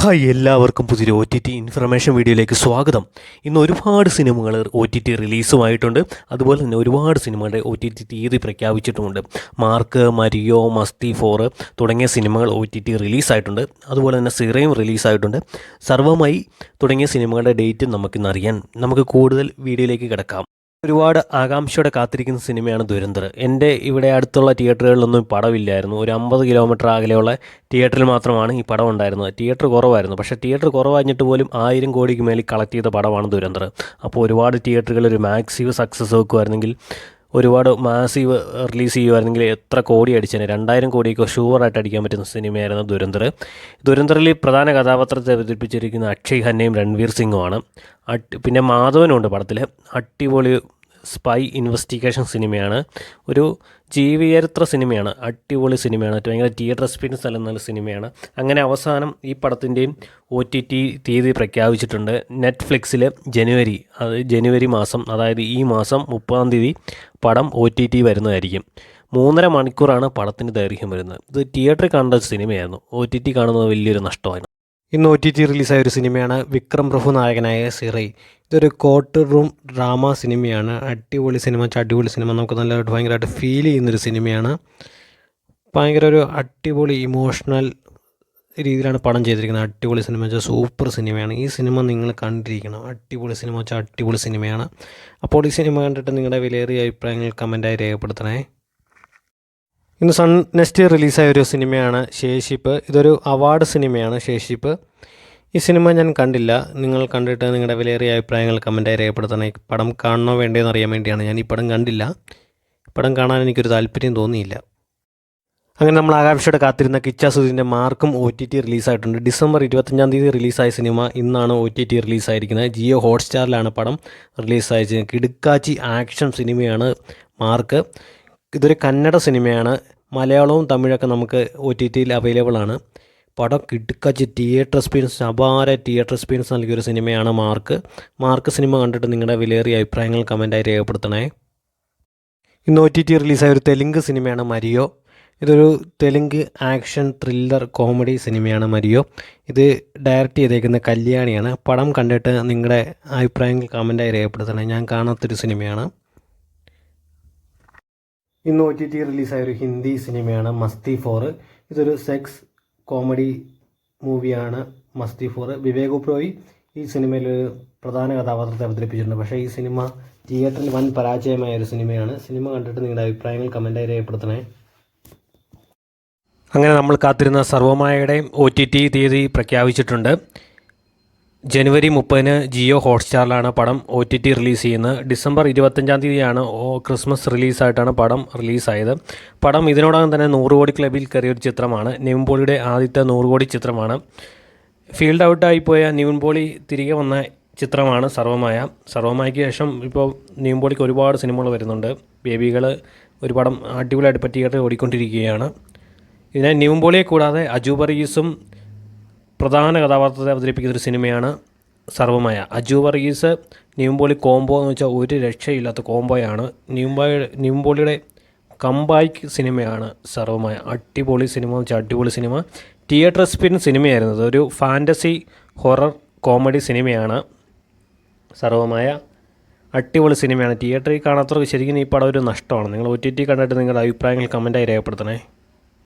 Hi എല്ലാവർക്കും പുതിയൊരു O T T information വീഡിയോയിലേക്ക് സ്വാഗതം. ഇന്ന് ഒരുപാട് സിനിമകൾ ഒ ടി ടി റിലീസുമായിട്ടുണ്ട് അതുപോലെ തന്നെ ഒരുപാട് സിനിമകളുടെ ഒ ടി ടി തീയതി പ്രഖ്യാപിച്ചിട്ടുമുണ്ട്. മാർക്ക് മരിയോ മസ്തി ഫോർ തുടങ്ങിയ സിനിമകൾ ഒ ടി ടി റിലീസായിട്ടുണ്ട് അതുപോലെ തന്നെ സിറയും റിലീസായിട്ടുണ്ട് സർവമായി തുടങ്ങിയ സിനിമകളുടെ ഡേറ്റ് നമുക്കിന്ന് അറിയാൻ നമുക്ക് കൂടുതൽ വീഡിയോയിലേക്ക് കിടക്കാം. ഒരുപാട് ആകാംക്ഷയോടെ കാത്തിരിക്കുന്ന സിനിമയാണ് ദുരന്തർ. എന്റെ ഇവിടെ അടുത്തുള്ള തിയേറ്ററുകളിലൊന്നും പടമില്ലായിരുന്നു ഒരു അമ്പത് കിലോമീറ്റർ അകലെയുള്ള തിയേറ്ററിൽ മാത്രമാണ് ഈ പടം ഉണ്ടായിരുന്നത്. തിയേറ്റർ കുറവായിരുന്നു. പക്ഷേ തിയേറ്റർ കുറവാഞ്ഞിട്ട് പോലും ആയിരം കോടിക്ക് മേലിൽ കളക്ട് ചെയ്ത പടമാണ് ദുരന്തർ. അപ്പോൾ ഒരുപാട് തിയേറ്ററുകളിൽ ഒരു മാക്സീവ് സക്സസ് വെക്കുമായിരുന്നെങ്കിൽ ഒരുപാട് മാസീവ് റിലീസ് ചെയ്യുമായിരുന്നെങ്കിൽ എത്ര കോടി അടിച്ചേനെ. രണ്ടായിരം കോടിയൊക്കെ ഷുവറായിട്ട് അടിക്കാൻ പറ്റുന്ന സിനിമയായിരുന്നു ദുരന്തർ. ദുരന്തറിൽ പ്രധാന കഥാപാത്രത്തെ അവതരിപ്പിച്ചിരിക്കുന്ന അക്ഷയ് ഖന്നയും രൺവീർ സിംഗുമാണ്. പിന്നെ മാധവനുണ്ട് പടത്തിൽ അടിപൊളി സ്പൈ ഇൻവെസ്റ്റിഗേഷൻ സിനിമയാണ് ഒരു ജീവചരിത്ര സിനിമയാണ് അടിപൊളി സിനിമയാണ് ഭയങ്കര തിയേറ്റർ എക്സ്പീരിയൻസ് നൽകുന്ന സിനിമയാണ് അങ്ങനെ അവസാനം ഈ പടത്തിന്റെയും ഒ ടി ടി തീയതി പ്രഖ്യാപിച്ചിട്ടുണ്ട്. നെറ്റ്ഫ്ലിക്സിൽ ജനുവരി അത് ജനുവരി മാസം അതായത് ഈ മാസം മുപ്പതാം തീയതി പടം ഒ ടി ടി വരുന്നതായിരിക്കും. മൂന്നര മണിക്കൂറാണ് പടത്തിന്റെ ദൈർഘ്യം വരുന്നത്. ഇത് തിയേറ്ററിൽ കാണേണ്ട ഒരു സിനിമയായിരുന്നു ഒ ടി ടി കാണുന്നത് വലിയൊരു നഷ്ടമാണ് ഇന്ന് ഒ ടി ടി റിലീസായ ഒരു സിനിമയാണ് വിക്രം പ്രഭു നായകനായ സിറൈ. ഇതൊരു കോട്ട് റൂം ഡ്രാമ സിനിമയാണ്. അടിപൊളി സിനിമ അടിപൊളി സിനിമ. നമുക്ക് നല്ലതായിട്ട് ഭയങ്കരമായിട്ട് ഫീൽ ചെയ്യുന്നൊരു സിനിമയാണ്. ഭയങ്കര ഒരു അടിപൊളി ഇമോഷണൽ രീതിയിലാണ് പടം ചെയ്തിരിക്കുന്നത്. അടിപൊളി സിനിമ വെച്ചാൽ സൂപ്പർ സിനിമയാണ്. ഈ സിനിമ നിങ്ങൾ കണ്ടിരിക്കണം. അടിപൊളി സിനിമ വെച്ചാൽ അടിപൊളി സിനിമയാണ്. അപ്പോൾ ഈ സിനിമ കണ്ടിട്ട് നിങ്ങളുടെ വിലയേറിയ അഭിപ്രായങ്ങൾ കമന്റായി രേഖപ്പെടുത്തണേ. ഇന്ന് സൺ നെക്സ്റ്റ് റിലീസായ ഒരു സിനിമയാണ് ശേഷിപ്പ്. ഇതൊരു അവാർഡ് സിനിമയാണ് ശേഷിപ്പ്. ഈ സിനിമ ഞാൻ കണ്ടില്ല. നിങ്ങൾ കണ്ടിട്ട് നിങ്ങളുടെ വിലയേറിയ അഭിപ്രായങ്ങൾ കമന്റായി രേഖപ്പെടുത്തണേ. പടം കാണണോ വേണ്ടതെന്ന് അറിയാൻ വേണ്ടിയാണ് ഞാൻ ഈ പടം കണ്ടില്ല. പടം കാണാൻ എനിക്കൊരു താല്പര്യം തോന്നിയില്ല. അങ്ങനെ നമ്മൾ ആകാംക്ഷയോടെ കാത്തിരുന്ന കിച്ച സുധീന്റെ മാർക്കും ഒ ടി ടി റിലീസായിട്ടുണ്ട്. ഡിസംബർ ഇരുപത്തഞ്ചാം തീയതി റിലീസായ സിനിമ ഇന്നാണ് ഒ ടി ടി റിലീസായിരിക്കുന്നത്. ജിയോ ഹോട്ട്സ്റ്റാറിലാണ് പടം റിലീസായത്. കിടുക്കാച്ചി ആക്ഷൻ സിനിമയാണ് മാർക്ക്. ഇതൊരു കന്നഡ സിനിമയാണ്. മലയാളവും തമിഴൊക്കെ നമുക്ക് ഒ ടി ടിയിൽ അവൈലബിൾ ആണ്. പടം കിടുക്കച്ച് തിയേറ്റർ എക്സ്പീരിയൻസ് അപാര തിയേറ്റർ എക്സ്പീരിയൻസ് നൽകിയൊരു സിനിമയാണ് മാർക്ക്. മാർക്ക് സിനിമ കണ്ടിട്ട് നിങ്ങളുടെ വിലയേറിയ അഭിപ്രായങ്ങൾ കമന്റായി രേഖപ്പെടുത്തണേ. ഇന്ന് ഒ ടി ടി റിലീസായ ഒരു തെലുങ്ക് സിനിമയാണ് മരിയോ. ഇതൊരു തെലുങ്ക് ആക്ഷൻ ത്രില്ലർ കോമഡി സിനിമയാണ് മരിയോ. ഇത് ഡയറക്റ്റ് ചെയ്തേക്കുന്ന കല്യാണിയാണ്. പടം കണ്ടിട്ട് നിങ്ങളുടെ അഭിപ്രായങ്ങൾ കമന്റായി രേഖപ്പെടുത്തണേ. ഞാൻ കാണാത്തൊരു സിനിമയാണ്. ഇന്ന് ഒ ടി ടി റിലീസായ ഒരു ഹിന്ദി സിനിമയാണ് മസ്തി ഫോർ. ഇതൊരു സെക്സ് കോമഡി മൂവിയാണ് മസ്തി ഫോർ. വിവേക് ഒബ്രോയി ഈ സിനിമയിൽ ഒരു പ്രധാന കഥാപാത്രത്തെ അവതരിപ്പിച്ചിട്ടുണ്ട്. പക്ഷേ ഈ സിനിമ തിയേറ്ററിൽ വൻ പരാജയമായ ഒരു സിനിമയാണ്. സിനിമ കണ്ടിട്ട് നിങ്ങളുടെ അഭിപ്രായങ്ങൾ കമന്റായി രേഖപ്പെടുത്തണേ. അങ്ങനെ നമ്മൾ കാത്തിരുന്ന സർവമായയുടെയും ഒ ടി ടി തീയതി പ്രഖ്യാപിച്ചിട്ടുണ്ട്. ജനുവരി മുപ്പതിന് ജിയോ ഹോട്ട്സ്റ്റാറിലാണ് പടം ഒ ടി ടി റിലീസ് ചെയ്യുന്നത്. ഡിസംബർ ഇരുപത്തഞ്ചാം തീയതിയാണ് ഓ- ക്രിസ്മസ് റിലീസായിട്ടാണ് പടം റിലീസായത്. പടം ഇതിനോടകം തന്നെ നൂറ് കോടി ക്ലബിൽ കയറിയൊരു ചിത്രമാണ്. നിവിൻപോളിയുടെ ആദ്യത്തെ നൂറ് കോടി ചിത്രമാണ്. ഫീൽഡ് ഔട്ടായിപ്പോയ നിവിൻപോളി തിരികെ വന്ന ചിത്രമാണ് സർവമായ സർവമായയ്ക്ക് ശേഷം ഇപ്പോൾ നിവിൻപോളിക്ക് ഒരുപാട് സിനിമകൾ വരുന്നുണ്ട്. ബേബികൾ ഒരു പടം അടിപൊളിയായിട്ട് പറ്റിയിട്ട് ഓടിക്കൊണ്ടിരിക്കുകയാണ്. ഇതിനെ നിവിൻപോളിയെ കൂടാതെ അജു പ്രധാന കഥാപാത്രത്തെ അവതരിപ്പിക്കുന്ന ഒരു സിനിമയാണ് സർവമായ അജു വർഗീസ് നീമ്പോളി കോംബോ എന്ന് വെച്ചാൽ ഒരു രക്ഷയില്ലാത്ത കോംബോയാണ്. നിവിൻപോളി നീമ്പോളിയുടെ കമ്പായ്ക്ക് സിനിമയാണ് സർവമായ അടിപൊളി സിനിമ എന്ന് വെച്ചാൽ അടിപൊളി സിനിമ. തിയേറ്റർ എക്സ്പീരിയൻസ് സിനിമയായിരുന്നു ഒരു ഫാന്റസി ഹൊറർ കോമഡി സിനിമയാണ് സർവമായ അടിപൊളി സിനിമയാണ്. തിയേറ്ററിൽ കാണാത്തവർക്ക് ശരിക്കും ഈ പടം ഒരു നഷ്ടമാണ്. നിങ്ങൾ ഒ ടി ടി കണ്ടിട്ട് നിങ്ങളുടെ അഭിപ്രായങ്ങൾ കമന്റായി രേഖപ്പെടുത്തണേ.